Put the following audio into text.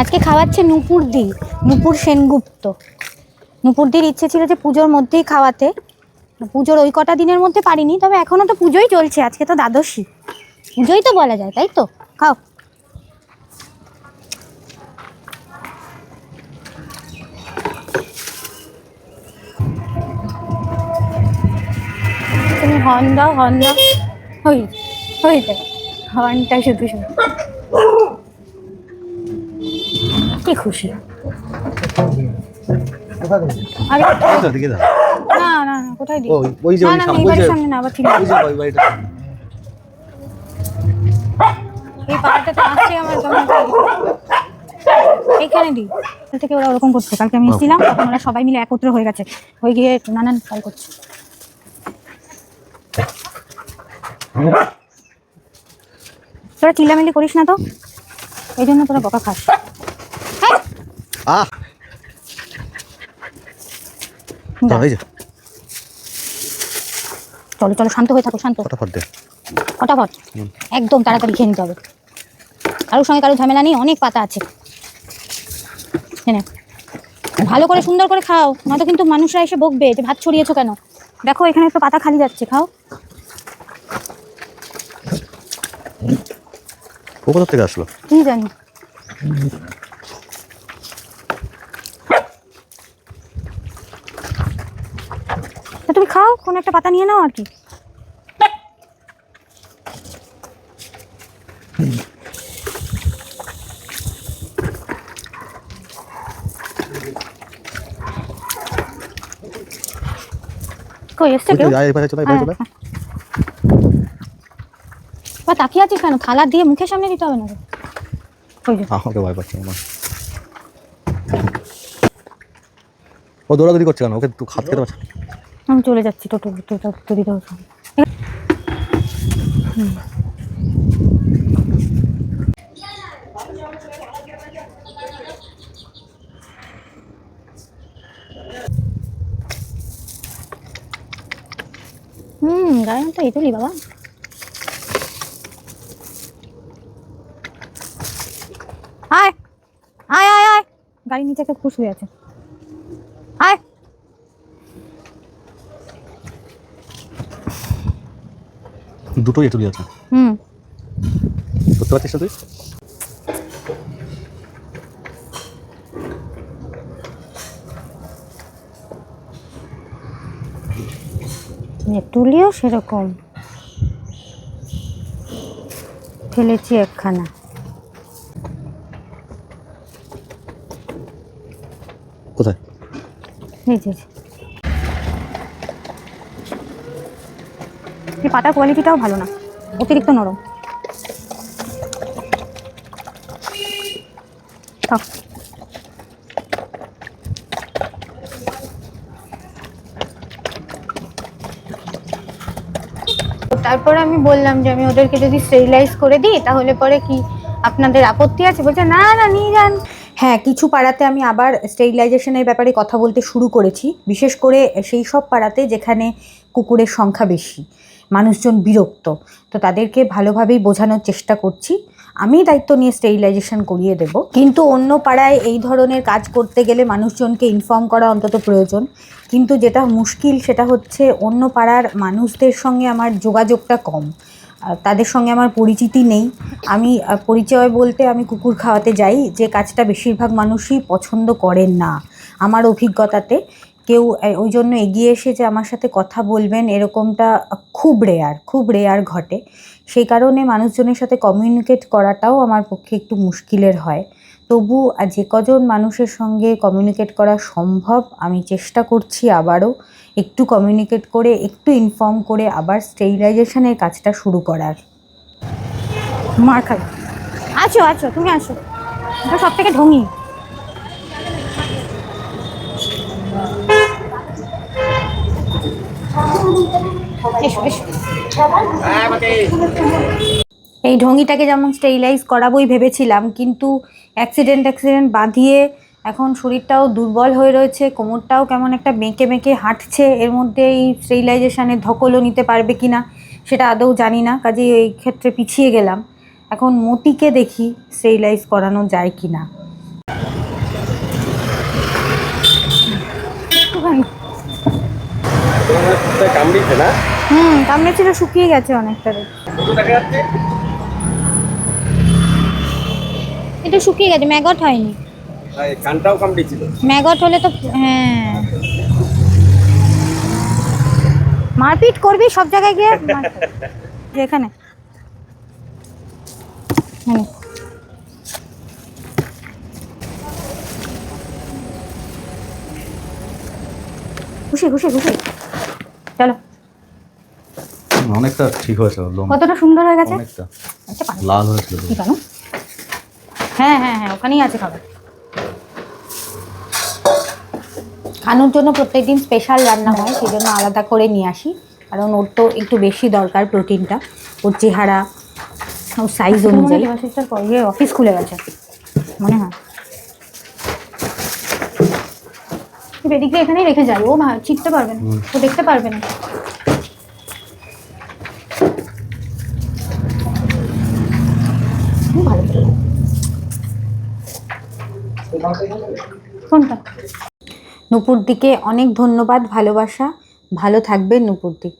আজকে খাওয়াচ্ছে নুপুর দি নুপুর সেনগুপ্ত। নুপুর দির ইচ্ছে ছিল যে পুজোর মধ্যেই খাওয়াতে। পুজোর ওই কটা দিনের মধ্যে পারিনি, তবে এখনও তো পুজোই চলছে, আজকে তো দ্বাদশী। পুজোই তো বলা যায়, তাই তো? খাও। তুমি হর্ন দাও দাও। হই হইতে হর্নটা শুধু শুধু। কি খুশি? আরে ওই তো দিকে দাও না না না কোথায় দিই ওই ওই যে ওই সামনে এই ওই যে বাড়ির সামনে না আবার ঠিক ওই যে ওই বাড়িটা। এই পাড়াটাতে আসছে আমার কেমন এইখানে দিই কাল থেকে ওরা ওরকম করছে। কালকে আমি এসেছিলাম তখন ওরা সবাই মিলে একত্র হয়ে গেছে। হয়ে গিয়ে নানান কাল করছে। তোরা চিল্লামিল্লি করিস না তো? এই জন্য তোরা বকা খাস। আহ। চলো চলো শান্ত হয়ে থাকো শান্ত। ফটাফট দে। ফটাফট। একদম তাড়াতাড়ি খেয়ে নিতে হবে। কারোর সঙ্গে কারও ঝামেলা নেই অনেক পাতা আছে। হ্যাঁ ভালো করে সুন্দর করে খাও নয়তো কিন্তু মানুষরা এসে বকবে যে ভাত ছড়িয়েছো কেন? দেখো এখানে তো পাতা খালি যাচ্ছে খাও। ও কোথা থেকে আসলো? কি জানি তা তুমি খাও কোনো একটা পাতা নিয়ে নাও আর কি। কই এসছে কেউ? হ্যাঁ, বা তাকিয়ে আছিস কেন থালা দিয়ে মুখের সামনে দিতে হবে না? আমাকে ভয় পাচ্ছে আমার। ও দৌড়াদৌড়ি করছে কেন? ওকে তুই খাত আমি চলে যাচ্ছি, টোটো হুম। গায়ে তো এই তুলি বাবা। আয় আয় আয় আয়। গাড়ির নিচে একটা খুশ হয়ে আছে। দুটোই এটুলি আছে। হুম। বুঝতে পারছিস তুই? নেটুলিও সেরকম। ফেলেছি একখানা। কোথায়? এই যে যে। পাতার কোয়ালিটিটাও ভালো না। অতিরিক্ত নরম। তারপরে আমি বললাম যে আমি ওদেরকে যদি স্টেরিলাইজ করে দিই তাহলে পরে কি আপনাদের আপত্তি আছে? বলছে না না নিয়ে যান। হ্যাঁ কিছু পাড়াতে আমি আবার স্টেরিলাইজেশনের ব্যাপারে কথা বলতে শুরু করেছি। বিশেষ করে সেই সব পাড়াতে যেখানে কুকুরের সংখ্যা বেশি। মানুষজন বিরক্ত। তো তাদেরকে ভালোভাবেই বোঝানোর চেষ্টা করছি। আমি দায়িত্ব নিয়ে স্টেরিলাইজেশন করিয়ে দেব। কিন্তু অন্য পাড়ায় এই ধরনের কাজ করতে গেলে মানুষজনকে ইনফর্ম করা অন্তত প্রয়োজন। কিন্তু যেটা মুশকিল সেটা হচ্ছে অন্য পাড়ার মানুষদের সঙ্গে আমার যোগাযোগটা কম। তাদের সঙ্গে আমার পরিচিতি নেই। আমি পরিচয় বলতে আমি কুকুর খাওয়াতে যাই। যে কাজটা বেশিরভাগ মানুষই পছন্দ করেন না আমার অভিজ্ঞতাতে। কেউ ওই জন্য এগিয়ে এসে যে আমার সাথে কথা বলবেন এরকমটা খুব রেয়ার খুব রেয়ার ঘটে। সেই কারণে মানুষজনের সাথে কমিউনিকেট করাটাও আমার পক্ষে একটু মুশকিলের হয়। তবু যে কজন মানুষের সঙ্গে কমিউনিকেট করা সম্ভব, আমি চেষ্টা করছি আবারও একটু কমিউনিকেট করে, একটু ইনফর্ম করে আবার স্টেরিলাইজেশনের কাজটা শুরু করার। মার খাবে। আছো আছো, তুমি এটা সব থেকে ঢঙি এসো এসো এই ঢঙ্গিটাকে যেমন স্টেরিলাইজ করাবোই ভেবেছিলাম, কিন্তু অ্যাক্সিডেন্ট অ্যাক্সিডেন্ট বাঁধিয়ে এখন শরীরটাও দুর্বল হয়ে রয়েছে, কোমরটাও কেমন একটা বেঁকে বেঁকে হাঁটছে, এর মধ্যে এই স্টেরিলাইজেশনের ধকলও নিতে পারবে কি না সেটা আদৌ জানি না, কাজেই এই ক্ষেত্রে পিছিয়ে গেলাম। এখন মতিকে দেখি স্টেরিলাইজ করানো যায় কি না কামড়িয়েছে না? হুম কামড়েছিল শুকিয়ে গেছে অনেকটা রে। কত দেখা যাচ্ছে এটা শুকিয়ে গেছে ম্যাগট হয়নি। কানটাও কামড়িয়েছিল ম্যাগট হলে তো হ্যাঁ। মারপিট করবি সব জায়গায় গিয়ে? এখানে। এখানে। খুশি খুশি খুশি চলো। অনেকটা ঠিক হয়েছে কতটা সুন্দর হয়ে গেছে? অনেকটা। আচ্ছা লাল হয়েছিল কি কেন হ্যাঁ হ্যাঁ হ্যাঁ ওখানেই আছে খাবার। খানোর জন্য প্রত্যেকদিন স্পেশাল রান্না হয় সেই জন্য আলাদা করে নিয়ে আসি। কারণ ওর তো একটু বেশি দরকার প্রোটিনটা। ওর চেহারা ওর সাইজ অনুযায়ী। অফিস খুলে গেছে। মনে হয়। বেদিকে এখানেই রেখে যাই। ও চিনতে পারবে না। ও দেখতে পারবে না। কোনটা? নুপুর দিকে অনেক ধন্যবাদ, ভালোবাসা। ভালো থাকবে নুপুর দিক